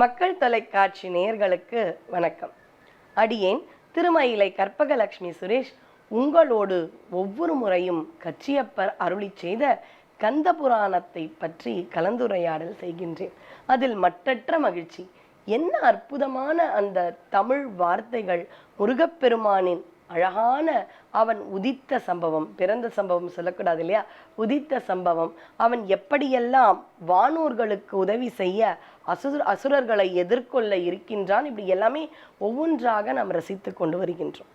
மக்கள் தொலைக்காட்சி நேயர்களுக்கு வணக்கம். அடியேன் திருமயிலை கற்பகலட்சுமி சுரேஷ் உங்களோடு ஒவ்வொரு முறையும் கச்சியப்பர் அருளி செய்த கந்த புராணத்தை பற்றி கலந்துரையாடல் செய்கின்றேன். அதில் மட்டற்ற மகிழ்ச்சி. என்ன அற்புதமான அந்த தமிழ் வார்த்தைகள் முருகப்பெருமானின் அழகான அவன் உதித்த சம்பவம் பிறந்த சம்பவம் சொல்லக்கூடாது இல்லையா? உதித்த சம்பவம். அவன் எப்படியெல்லாம் வானூர்களுக்கு உதவி செய்ய அசுர அசுரர்களை எதிர்கொள்ள இருக்கின்றான். இப்படி எல்லாமே ஒவ்வொன்றாக நாம் ரசித்து கொண்டு வருகின்றோம்.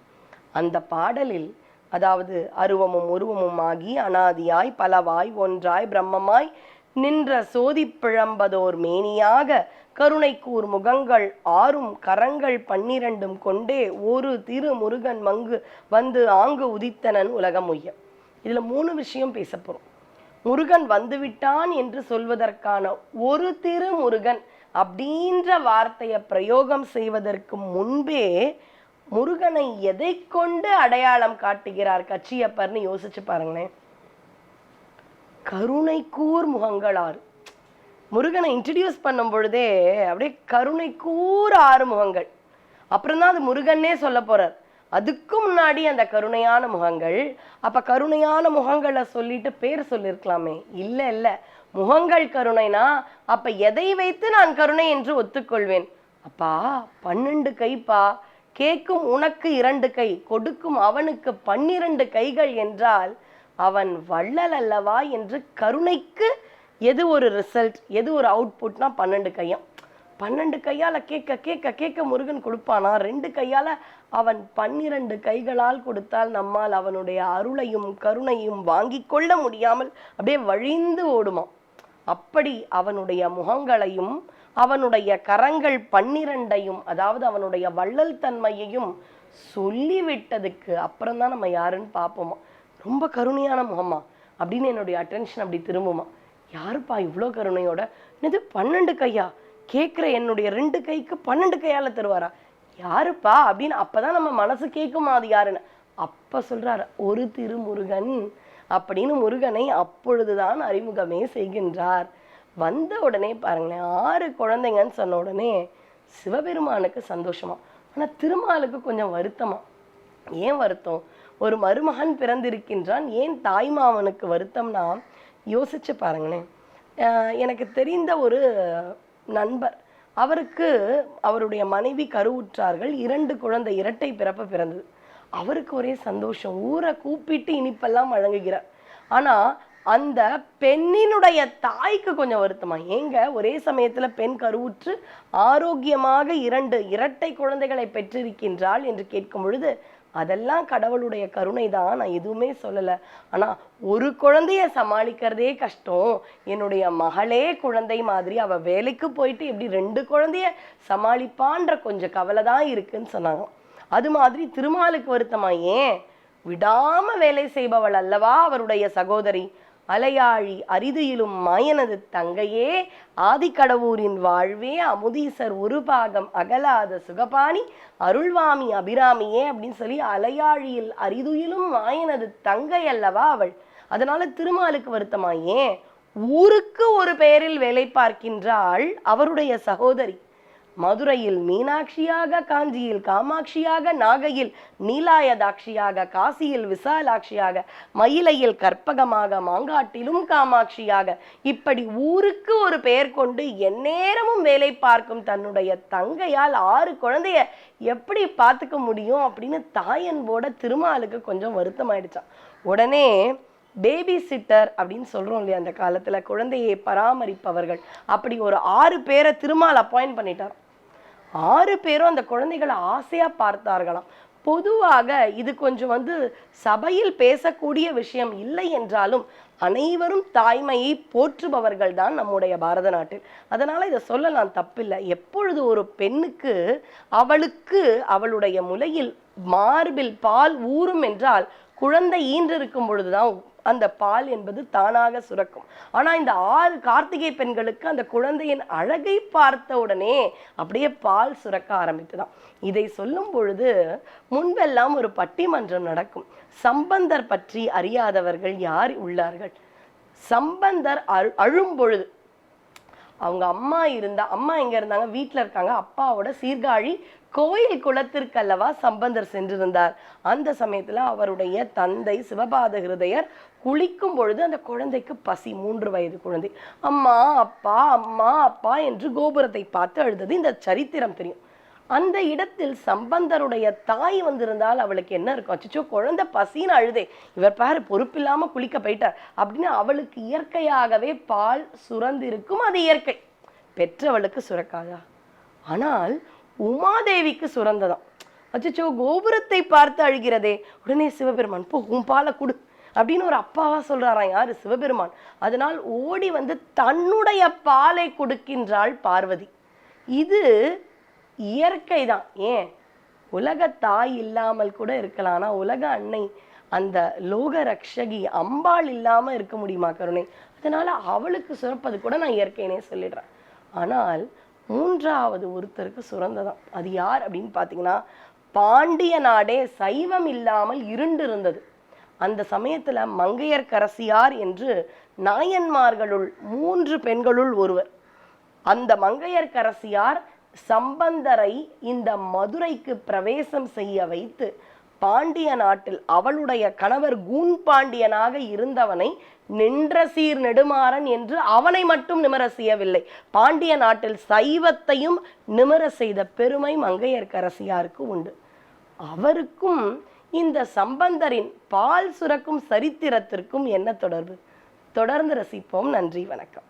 அந்த பாடலில் அதாவது அருவமும் உருவமும் ஆகி அனாதியாய் பலவாய் ஒன்றாய் பிரம்மமாய் நின்ற சோதி பிழம்பதோர் மேனியாக கருணைக்கூர் முகங்கள் ஆறும் கரங்கள் பன்னிரண்டும் கொண்டே ஒரு திரு முருகன் மங்கு வந்து ஆங்கு உதித்தனன் உலகம் உய்ய இதில் மூணு விஷயம் பேச போகிறோம் முருகன் வந்துவிட்டான் என்று சொல்வதற்கான ஒரு திரு முருகன் அப்படின்ற வார்த்தையை பிரயோகம் செய்வதற்கு முன்பே முருகனை எதை கொண்டு அடையாளம் காட்டுகிறார் கச்சியப்பர்னு யோசிச்சு பாருங்களேன். கருணை கூர் முகங்களார் முருகனை இன்ட்ரடியூஸ் பண்ணும் பொழுதே அப்படியே கருணை கூர் ஆறு முகங்கள். அப்புறம் தான் அது முருகன்னே சொல்ல போறார். அதுக்கு முன்னாடி அந்த கருணையான முகங்கள். அப்ப கருணையான முகங்களை சொல்லிட்டு பேர் சொல்லியிருக்கலாமே இல்ல இல்ல. முகங்கள் கருணைனா அப்ப எதை வைத்து நான் கருணை என்று ஒத்துக்கொள்வேன்? அப்பா பன்னெண்டு கைப்பா. கேட்கும் உனக்கு இரண்டு கை கொடுக்கும் அவனுக்கு பன்னிரண்டு கைகள் என்றால் அவன் வள்ளல் அல்லவா என்று கருணைக்கு எது ஒரு ரிசல்ட் எது ஒரு அவுட்புட்னா பன்னெண்டு கையம். பன்னெண்டு கையால் கேட்க கேட்க கேட்க முருகன் கொடுப்பானா? ரெண்டு கையால் அவன் பன்னிரண்டு கைகளால் கொடுத்தால் நம்மால் அவனுடைய அருளையும் கருணையும் வாங்கி கொள்ள முடியாமல் அப்படியே வழிந்து ஓடுமா அப்படி அவனுடைய முகங்களையும் அவனுடைய கரங்கள் பன்னிரண்டையும் அதாவது அவனுடைய வள்ளல் தன்மையையும் சொல்லிவிட்டதுக்கு அப்புறம் தான் நம்ம யாருன்னு பார்ப்போமா? ரொம்ப கருணையான முகமா? அப்படின்னு என்னுடைய அட்டென்ஷன் அப்படி திரும்புமா? யாருப்பா இவ்வளோ கருணையோட? என்னது பன்னெண்டு கையா? கேட்குற என்னுடைய ரெண்டு கைக்கு பன்னெண்டு கையால் தருவாரா? யாருப்பா அப்படின்னு அப்போதான் நம்ம மனசு கேட்குமா அது யாருன்னு? அப்போ சொல்கிறார் ஒரு திருமுருகன் அப்படின்னு முருகனை அப்பொழுதுதான் அறிமுகமே செய்கின்றார். வந்த உடனே பாருங்களேன் ஆறு குழந்தைங்கன்னு சொன்ன உடனே சிவபெருமானுக்கு சந்தோஷமா? ஆனால் திருமாலுக்கு கொஞ்சம் வருத்தமா? ஏன் வருத்தம்? ஒரு மருமகன் பிறந்திருக்கின்றான் ஏன் தாய்மாமனுக்கு வருத்தம்னா? யோசிச்சு பாருங்களேன். எனக்கு தெரிந்த ஒரு நண்பர். அவருக்கு அவருடைய மனைவி கருவுற்றார்கள். இரண்டு குழந்தை இரட்டை பிறப்பு பிறந்தது. அவருக்கு ஒரே சந்தோஷம். ஊரை கூப்பிட்டு இனிப்பெல்லாம் வழங்குகிறார். ஆனா அந்த பெண்ணினுடைய தாய்க்கு கொஞ்சம் வருத்தமா? ஏங்க ஒரே சமயத்துல பெண் கருவுற்று ஆரோக்கியமாக இரண்டு இரட்டை குழந்தைகளை பெற்றிருக்கின்றாள் என்று கேட்கும் பொழுது அதெல்லாம் கடவுளுடைய கருணை தான் நான் எதுவுமே சொல்லலை. ஆனா ஒரு குழந்தைய சமாளிக்கிறதே கஷ்டம். என்னுடைய மகளே குழந்தை மாதிரி அவள் வேலைக்கு போயிட்டு எப்படி ரெண்டு குழந்தைய சமாளிப்பான்ற கொஞ்சம் கவலை தான் இருக்குன்னு சொன்னாங்க. அது மாதிரி திருமாலுக்கு வருத்தமா ஏன்? விடாம வேலை செய்பவள் அல்லவா அவருடைய சகோதரி? அலையாழி அரிதியிலும் மாயனது தங்கையே ஆதிக்கடவூரின் வாழ்வே அமுதீசர் ஒரு பாகம் அகலாத சுகபாணி அருள்வாமி அபிராமியே அப்படின்னு சொல்லி அலையாழியில் அரிதுயிலும் மாயனது தங்கை அல்லவா அவள். அதனால திருமாலுக்கு வருத்தமா ஏன்? ஊருக்கு ஒரு பெயரில் வேலை பார்க்கின்றாள் அவருடைய சகோதரி. மதுரையில் மீனாட்சியாக காஞ்சியில் காமாட்சியாக நாகையில் நீலாயதாட்சியாக காசியில் விசாலாட்சியாக மயிலையில் கற்பகமாக மாங்காட்டிலும் காமாட்சியாக. இப்படி ஊருக்கு ஒரு பெயர் கொண்டு எந்நேரமும் வேலை பார்க்கும் தன்னுடைய தங்கையால் ஆறு குழந்தைய எப்படி பார்த்துக்க முடியும் அப்படின்னு தாயன்போட திருமாலுக்கு கொஞ்சம் வருத்தமாயிடுச்சான் உடனே பேபி சிட்டர் அப்படின்னு சொல்கிறோம் இல்லையா அந்த காலத்தில் குழந்தையை பராமரிப்பவர்கள். அப்படி ஒரு ஆறு பேரை திருமால் அப்பாயின்ட் பண்ணிட்டார் ஆறு பேரும் அந்த குழந்தைகளை ஆசையாக பார்த்தார்களாம். பொதுவாக இது கொஞ்சம் வந்து சபையில் பேசக்கூடிய விஷயம் இல்லை என்றாலும் அனைவரும் தாய்மையை போற்றுபவர்கள் தான் நம்முடைய பாரத நாட்டில். அதனால் இதை சொல்லலாம் தப்பில்லை. எப்பொழுது ஒரு பெண்ணுக்கு அவளுக்கு அவளுடைய முலையில் மார்பில் பால் ஊறும் என்றால் குழந்தை ஈன்றிருக்கும் பொழுதுதான் அந்த பால் என்பது தானாக சுரக்கும். ஆனால் இந்த ஆறு கார்த்திகை பெண்களுக்கு அந்த குழந்தையின் அழகை பார்த்த உடனே அப்படியே பால் சுரக்க ஆரம்பித்துதான் இதை சொல்லும் பொழுது முன்பெல்லாம் ஒரு பட்டிமன்றம் நடக்கும். சம்பந்தர் பற்றி அறியாதவர்கள் யார் உள்ளார்கள்? சம்பந்தர் அழு- அழும் பொழுது அவங்க அம்மா இருந்தா அம்மா எங்க இருந்தாங்க? வீட்டில் இருக்காங்க. அப்பாவோட சீர்காழி கோயில் குளத்திற்கு அல்லவா சம்பந்தர் சென்றிருந்தார். அந்த சமயத்துல அவருடைய தந்தை சிவபாத ஹிருதயர் குளிக்கும் பொழுது அந்த குழந்தைக்கு பசி மூன்று வயது குழந்தை. அம்மா அப்பா அம்மா அப்பா என்று கோபுரத்தை பார்த்து அழுதது. இந்த சரித்திரம் தெரியும். அந்த இடத்தில் சம்பந்தருடைய தாய் வந்திருந்தால் அவளுக்கு என்ன இருக்கும்? அச்சோ குழந்தை பசின்னு அழுதே. இவர் பாரு பொறுப்பில்லாமல் குளிக்க போயிட்டார். அப்படின்னு அவளுக்கு இயற்கையாகவே பால் சுரந்திருக்கும் அது இயற்கை. பெற்றவளுக்கு சுரக்காதா? ஆனால் உமாதேவிக்கு சுரந்ததாம். அச்சோ கோபுரத்தை பார்த்து அழுகிறதே. உடனே சிவபெருமான் போ உன் பாலை கொடு. அப்படின்னு ஒரு அப்பாவா சொல்றாராம் யாரு? சிவபெருமான். அதனால் ஓடி வந்து தன்னுடைய பாலை கொடுக்கின்றாள் பார்வதி. இது இயற்கை தான் ஏன்? உலக தாய் இல்லாமல் கூட இருக்கலாம். ஆனால் உலக அன்னை அந்த லோக ரக்ஷகி அம்பாள் இல்லாமல் இருக்க முடியுமா கருணை? அதனால் அவளுக்கு சுரப்பது கூட நான் இயற்கைனே சொல்லிடுறேன். ஆனால் மூன்றாவது ஒருத்தருக்கு சுரந்ததாம் அது யார் அப்படின்னு பார்த்தீங்கன்னா பாண்டிய நாடே சைவம் இல்லாமல் இருண்டு இருந்தது அந்த சமயத்துல மங்கையர்க்கரசியார் என்று நாயன்மார்களுள் மூன்று பெண்களுள் ஒருவர். அந்த மங்கையர்க்கரசியார் சம்பந்தரை இந்த மதுரைக்கு பிரவேசம் செய்ய வைத்து பாண்டிய நாட்டில் அவளுடைய கணவர் கூன் பாண்டியனாக இருந்தவனை நின்ற சீர் நெடுமாறன் என்று அவனை மட்டும் நிமர செய்யவில்லை பாண்டிய நாட்டில் சைவத்தையும் நிமர செய்த பெருமை மங்கையர்க்கரசியாருக்கு உண்டு. அவருக்கும் இந்த சம்பந்தரின் பால் சுரக்கும் சரித்திரத்திற்கும் என்ன தொடர்பு? தொடர்ந்து ரசிப்போம். நன்றி வணக்கம்.